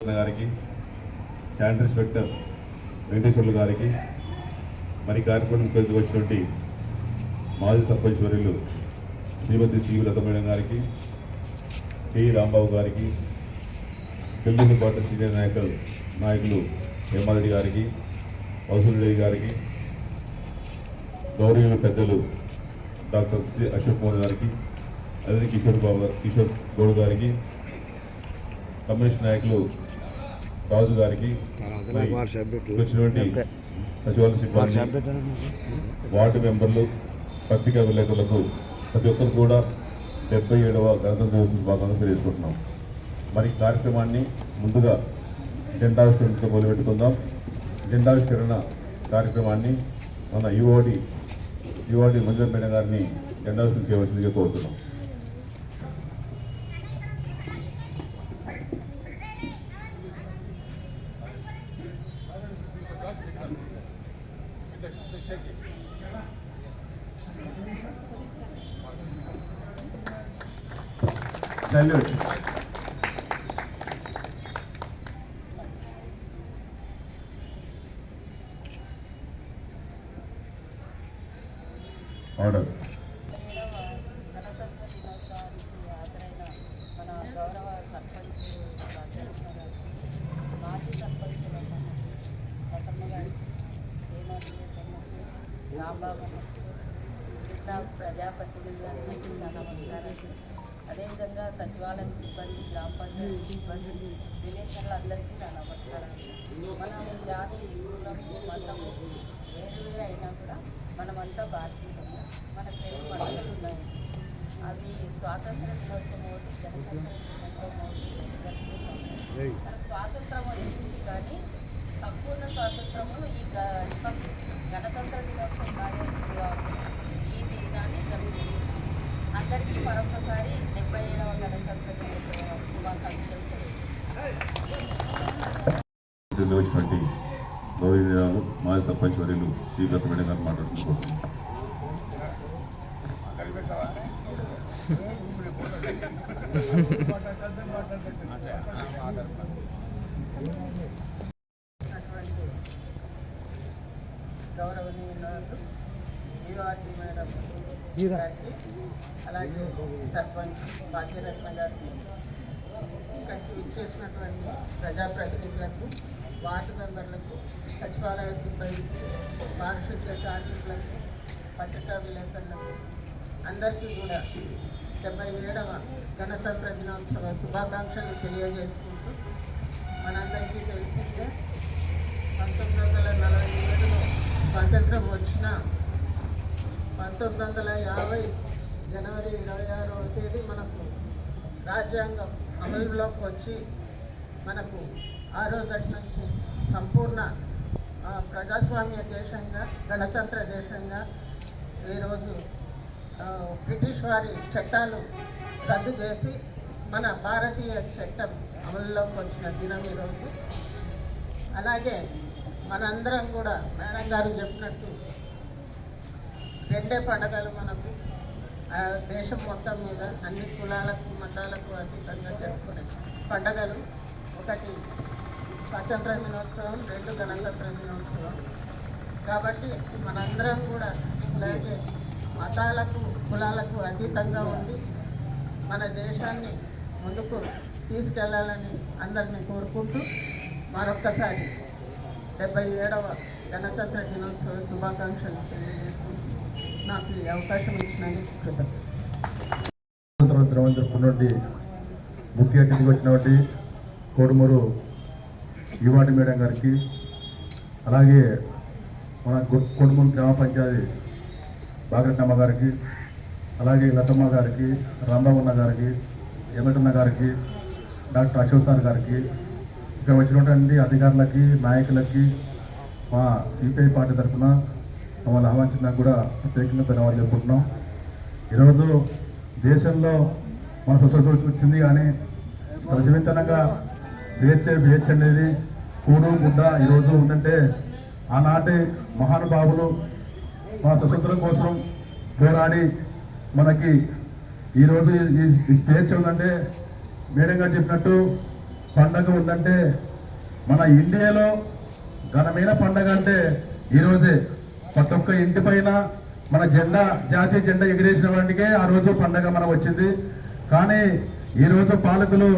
గారికి sand inspector Venkateswarlu గారికి మరి కార్యక్రమం కలిసి వచ్చినటువంటి మాజీ సర్పంచ్ వర్యులు శ్రీమతి శ్రీ మేడం గారికి టి రాంబాబు గారికి తెలుగుదేశం పార్టీ సీనియర్ నాయకులు నాయకులు హేమారెడ్డి గారికి వసూరెడ్డి గారికి గౌరవ పెద్దలు డాక్టర్ శ్రీ అశోక్ మోహన్ గారికి అదే కిషోర్ బాబు కిషోర్ గౌడ్ గారికి కమ్యూనిస్ట్ నాయకులు రాజు గారికి మరి వచ్చినటువంటి సచివాలయ సిబ్బంది వార్డు మెంబర్లు పత్రికా విలేకరులకు ప్రతి ఒక్కరు కూడా డెబ్బై ఏడవ గణతంత్ర దివస శుభాకాంక్షలు తెలియజేసుకుంటున్నాం. మరి కార్యక్రమాన్ని ముందుగా జెండావిష్కరణతో మొదలుపెట్టుకుందాం. జెండావిష్కరణ కార్యక్రమాన్ని మన యువడి యువడి మంజుల మేడం గారిని జెండావిష్కరణ చేయవలసిందిగా కోరుతున్నాం Salute. ఆర్డర్ గణతంత్ర దినోత్సవానికి హాజరైన మన గౌరవ సర్పంచ్ రాజేశ్వర గారికి, మాజీ సర్పంచ్ లతమ్మ గారికి హేమరెడ్డి రాంబాబు మిగతా ప్రజాప్రతినిధులందరికీ నా నమస్కారాలు. అదేవిధంగా సచివాలయం సిబ్బంది గ్రామ పంచాయతీ సిబ్బంది విలేకరులందరికీ నా నమస్కారాలు. మనం జాతి కులం మతము వేరు వేరు అయినా కూడా మనమంతా భారతీయులు మనకు రెండు పండుగలు ఉన్నాయి అవి స్వాతంత్ర దినోత్సవం ఒకటి గణతంత్ర దినోత్సవం ఒకటి జరుపుకుంటాం. స్వాతంత్రం వచ్చింది కానీ సంపూర్ణ స్వాతంత్రము ఈ రిపబ్లిక్ గణతంత్ర దినోత్సవం నాడే ఈ దినాన్ని జరుపుకుంటాం అందరికీ మరొకసారి డెబ్బై ఏడవ గణతంత్ర దినోత్సవ శుభాకాంక్షలు. నిర్వహించినటువంటి గౌరవనీయురాలు మాజీ సర్పంచ్ వర్యులు శ్రీలత మేడం గారు మాట్లాడుతున్నారు. గౌరవనీయులు ఈవాటి మేడం గారికి అలాగే సర్పంచ్ భాగ్యరత్న గారికి ఇక్కడికి ఇచ్చేసినటువంటి ప్రజాప్రతినిధులకు వార్డు మెంబర్లకు సచివాలయ సిబ్బందికి పారిశుద్ధ్య కార్మికులకు పత్రికా విలేకరులకు అందరికీ కూడా డెబ్బై ఏడవ గణతంత్ర దినోత్సవ శుభాకాంక్షలు తెలియజేసుకుంటూ మనందరికీ తెలిసిందే పంతొమ్మిది వందల నలభై ఏడులో స్వాతంత్రం వచ్చిన పంతొమ్మిది వందల యాభై జనవరి ఇరవై ఆరవ తేదీ మనకు రాజ్యాంగం అమలులోకి వచ్చి మనకు ఆ రోజటి నుంచి సంపూర్ణ ప్రజాస్వామ్య దేశంగా గణతంత్ర దేశంగా ఈరోజు బ్రిటిష్ వారి చట్టాలు రద్దు చేసి మన భారతీయ చట్టం అమలులోకి వచ్చిన దినం ఈరోజు. అలాగే మనందరం కూడా మేడం గారు చెప్పినట్టు రెండే పండగలు మనకు ఆ దేశం మొత్తం మీద అన్ని కులాలకు మతాలకు అతీతంగా జరుపుకునే పండగలు. ఒకటి స్వాతంత్ర దినోత్సవం రెండు గణతంత్ర దినోత్సవం. కాబట్టి మనందరం కూడా అలాగే మతాలకు కులాలకు అతీతంగా ఉండి మన దేశాన్ని ముందుకు తీసుకెళ్ళాలని అందరినీ కోరుకుంటూ మరొక్కసారి డెబ్బై ఏడవ గణతంత్ర దినోత్సవ శుభాకాంక్షలు తెలియజేసుకుంటూ నాకు ఈ అవకాశం ఇచ్చినందుకు కృతజ్ఞతలు. ముఖ్య అతిథికి వచ్చినటువంటి కోడుమూరు యువాటి మేడం గారికి అలాగే మన గు- కొడుమూరు గ్రామ పంచాయతీ బాగరట్నమ్మ గారికి అలాగే లతమ్మ గారికి రాంబాబున్న గారికి ఎమటన్న గారికి డాక్టర్ అశోక్ సార్ గారికి ఇక్కడ వచ్చినటువంటి అధికారులకి నాయకులకి మా సిపిఐ పార్టీ తరఫున మమ్మల్ని ఆహ్వానించడానికి కూడా ప్రత్యేకంగా ధన్యవాదాలు చెప్పుకుంటున్నాం. ఈరోజు దేశంలో మన స్వతంత్రం వచ్చింది కానీ సజీవితనంగా వేచే బిహెచ్ అనేది కూడు గుడ్డ ఈరోజు ఉందంటే ఆనాటి మహానుభావులు మన స్వతంత్రం కోసం పోరాడి మనకి ఈరోజు ఈ బిహెచ్ ఉందంటే మేడం గారు చెప్పినట్టు పండగ ఉందంటే మన ఇండియాలో ఘనమైన పండగ అంటే ఈరోజే. ప్రతి ఒక్క ఇంటి పైన మన జెండా జాతీయ జెండా ఎగిరేసిన వాటికే ఆ రోజు పండగ మనం వచ్చింది. కానీ ఈ రోజు పాలకులు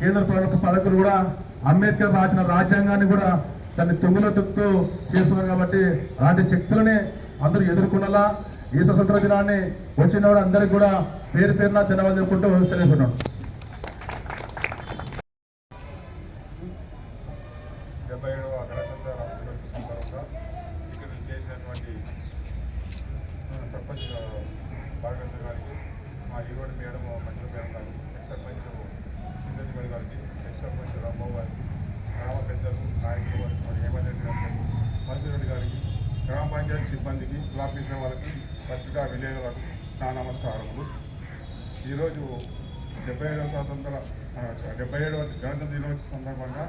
కేంద్ర ప్రభుత్వ పాలకులు కూడా అంబేద్కర్ రాసిన రాజ్యాంగాన్ని కూడా దాన్ని తొంగులో తొక్కుతూ చేస్తున్నారు కాబట్టి అలాంటి శక్తులని అందరూ ఎదుర్కొనాలా? ఈ స్వతంత్ర దినాన్ని వచ్చిన వాడు అందరికీ కూడా పేరు పేరున ధన్యవాదాలు చెప్పుకుంటూ సెలవుకున్నాం డెబ్బై ఏడవ గణతంత్ర రాష్ట్రోత్సవం సందర్భంగా ఇక్కడ చేసినటువంటి ఆ, సర్పంచ్ భాగవంతు గారికి మా ఈరోడు మేడం మంజు మేడం గారికి ఎక్స్ సర్పంచ్ సింధు మేడం గారికి ఎక్స్ సర్పంచ్ రాంబాబు గారికి గ్రామ పెద్దలు నాయకులు వారికి మరి హేమంత్ రెడ్డి గారికి మంత్రిరెడ్డి గారికి గ్రామ పంచాయతీ సిబ్బందికి వాళ్ళకి పత్రికా విలేకరులకు నా నమస్కారములు. ఈరోజు డెబ్బై ఏడవ స్వాతంత్ర డెబ్బై ఏడవ గణతంత్ర దినోత్సవ సందర్భంగా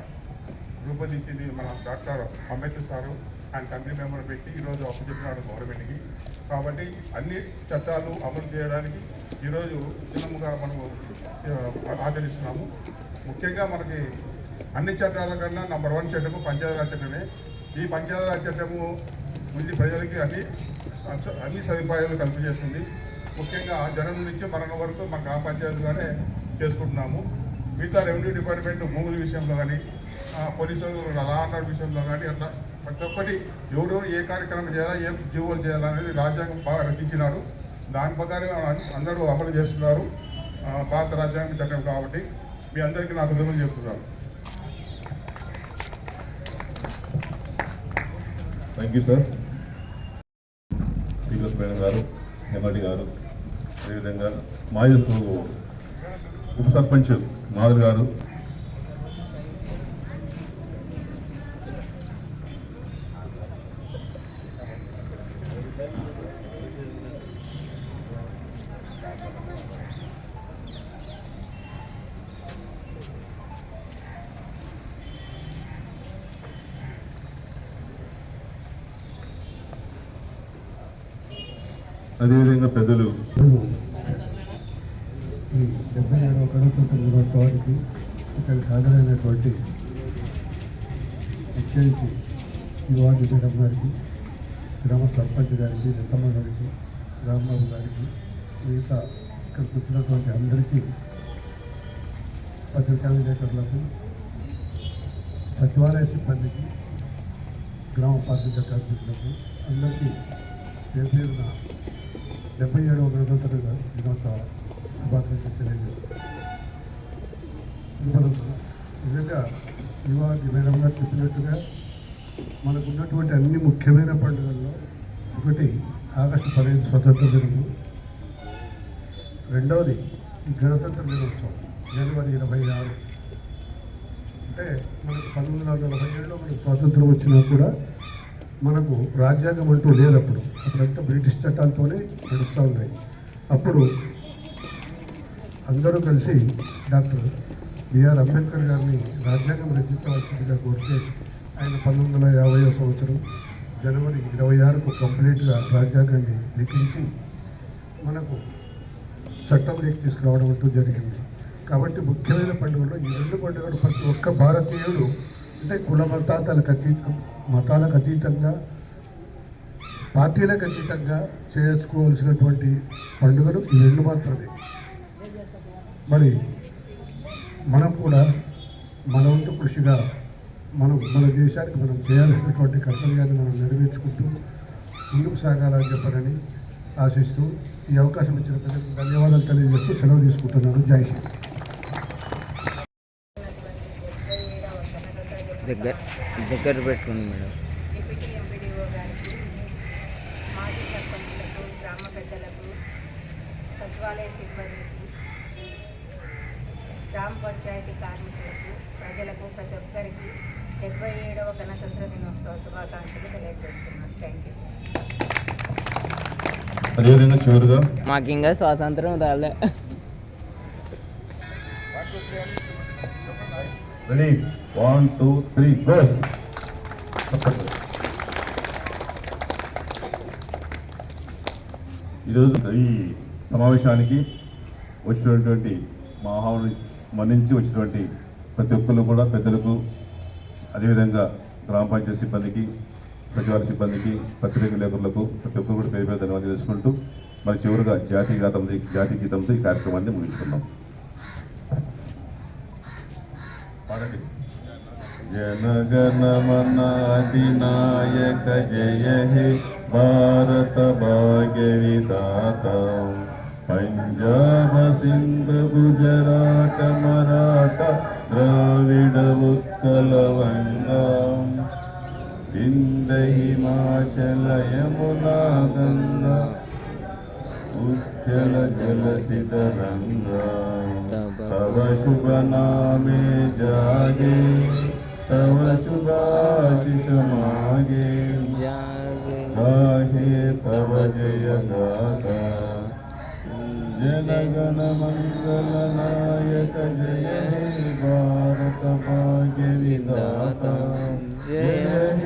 రూపొందించింది మన డాక్టర్ అంబేద్కర్ సారు ఆయన కమిటీ మెంబర్ పెట్టి ఈరోజు అప్పచెప్పినాడు గవర్నమెంట్కి. కాబట్టి అన్ని చట్టాలు అమలు చేయడానికి ఈరోజు దినముగా మనము ఆచరిస్తున్నాము. ముఖ్యంగా మనకి అన్ని చట్టాల కన్నా నంబర్ వన్ చట్టము పంచాయతీరాజ్ చట్టమే. ఈ పంచాయతీరాజ్ చట్టము ఉంది ప్రజలకి అన్ని అన్ని సదుపాయాలు కల్పించేస్తుంది. ముఖ్యంగా జనం నుంచి మరణం వరకు మా గ్రామ పంచాయతీలోనే చేసుకుంటున్నాము. మిగతా రెవెన్యూ డిపార్ట్మెంట్ భూముల విషయంలో కానీ పోలీసులు లా అండ్ విషయంలో కానీ అట్లా ప్రతి ఒక్కటి ఎవరు ఏ కార్యక్రమం చేయాలా ఏ జీవోలు చేయాలనేది రాజ్యాంగం బాగా రచించినాడు దాని ప్రకారం అందరూ అమలు చేస్తున్నారు. భారత రాజ్యాంగం చట్టం కాబట్టి మీ అందరికీ నాకు విధులు చెప్తున్నారు థ్యాంక్ యూ సార్ మేడం గారు ఎమ్మెల్యే గారు అదేవిధంగా మాజీ ఉప సర్పంచ్ మాధురి గారు అదేవిధంగా పెద్దలు. ఈ డెబ్బై ఏడవ గణతంత్ర దినోత్సవానికి ఇక్కడ హాజరైనటువంటి ముఖ్యమంత్రి యువాజీ మేడం గారికి గ్రామ సర్పంచ్ గారికి నితమ్మ గారికి రాంబాబు గారికి మిగతా ఇక్కడ వచ్చినటువంటి అందరికీ పత్రికా విలేకరులకు సచివాలయ సిబ్బందికి గ్రామ పార్టీ కార్మికులకు అందరికీ పేరు పేరున డెబ్బై ఏడవ గణతంత్ర దినోత్సవ శుభాకాంక్షలు తెలియజేస్తున్నాను నిజంగా ఇవాళ మేడం గారు చెప్పినట్టుగా మనకు ఉన్నటువంటి అన్ని ముఖ్యమైన పండుగల్లో ఒకటి ఆగస్టు పదిహేను స్వతంత్ర దినము. రెండవది గణతంత్ర దినోత్సవం జనవరి ఇరవై ఆరు. అంటే మనకు పంతొమ్మిది వందల నలభై ఏడులో మనకు స్వాతంత్రం వచ్చినా కూడా మనకు రాజ్యాంగం అంటూ లేదు అప్పుడు అప్పుడంతా బ్రిటిష్ చట్టాలతోనే నడుస్తూ ఉన్నాయి. అప్పుడు అందరూ కలిసి డాక్టర్ బిఆర్ అంబేద్కర్ గారిని రాజ్యాంగం రచించవలసిందిగా కోరితే ఆయన పంతొమ్మిది వందల యాభై సంవత్సరం జనవరి ఇరవై ఆరుకు కంప్లీట్గా రాజ్యాంగాన్ని లిఖించి మనకు చట్టంలోకి తీసుకురావడం అంటూ జరిగింది. కాబట్టి ముఖ్యమైన పండుగలో ఈ రెండు పండుగలు ప్రతి ఒక్క భారతీయుడు అంటే కుల మతాలకు అతీతం మతాలకు అతీతంగా పార్టీలకు అతీతంగా చేసుకోవాల్సినటువంటి పండుగలు ఈ రెండు మాత్రమే. మరి మనం కూడా మన వంతు కృషిగా మనం మన దేశానికి మనం చేయాల్సినటువంటి కర్తవ్యాన్ని మనం నెరవేర్చుకుంటూ ముందుకు సాగాలని చెప్పాలని ఆశిస్తూ ఈ అవకాశం ఇచ్చిన ప్రజలకు ధన్యవాదాలు తెలియజేస్తూ సెలవు తీసుకుంటున్నాను. జై శ్రీ దగ్గర దగ్గర పెట్టుకోండి మేడం. డిప్యూటీ ఎంపీడీఓ గారికి మాజీ సర్పంచులకు గ్రామ పెద్దలకు సచివాలయ సిబ్బందికి గ్రామ పంచాయతీ కార్మికులకు ప్రజలకు ప్రతి ఒక్కరికి డెబ్బై ఏడవ గణతంత్ర దినోత్సవ శుభాకాంక్షలు తెలియజేస్తున్నాను థ్యాంక్ యూ అదేవిధంగా చివరిగా? మాకు ఇంకా స్వాతంత్రం రాలే. Ready one two three goes ఈరోజు ఈ సమావేశానికి వచ్చినటువంటి మా మరణించి మన్నించి వచ్చినటువంటి ప్రతి ఒక్కరు కూడా పెద్దలకు అదేవిధంగా గ్రామ పంచాయతీ సిబ్బందికి సచివాలయ సిబ్బందికి పత్రిక లేఖకులకు ప్రతి ఒక్కరు కూడా పేరు పేరు ధన్యవాదాలు చేసుకుంటూ మరి చివరిగా జాతీయ గీతంతో జాతీయ గీతంతో ఈ కార్యక్రమాన్ని ముగించుకున్నాం जन పాడండి जनगणमनाधिनायक जय हे भारत भाग्यता पंजाब सिंध गुजरात मराठा मराठ उत्कल इन्द हिमाचल यमुना गंगा उत्कल उज्जल जलसितरङ्गा तव शुभ नामे जागे तव शुभाशिष मागे। गाहे तव जय गाथा जनगण मंगल नायक जय भारत भाग्य विदाता जय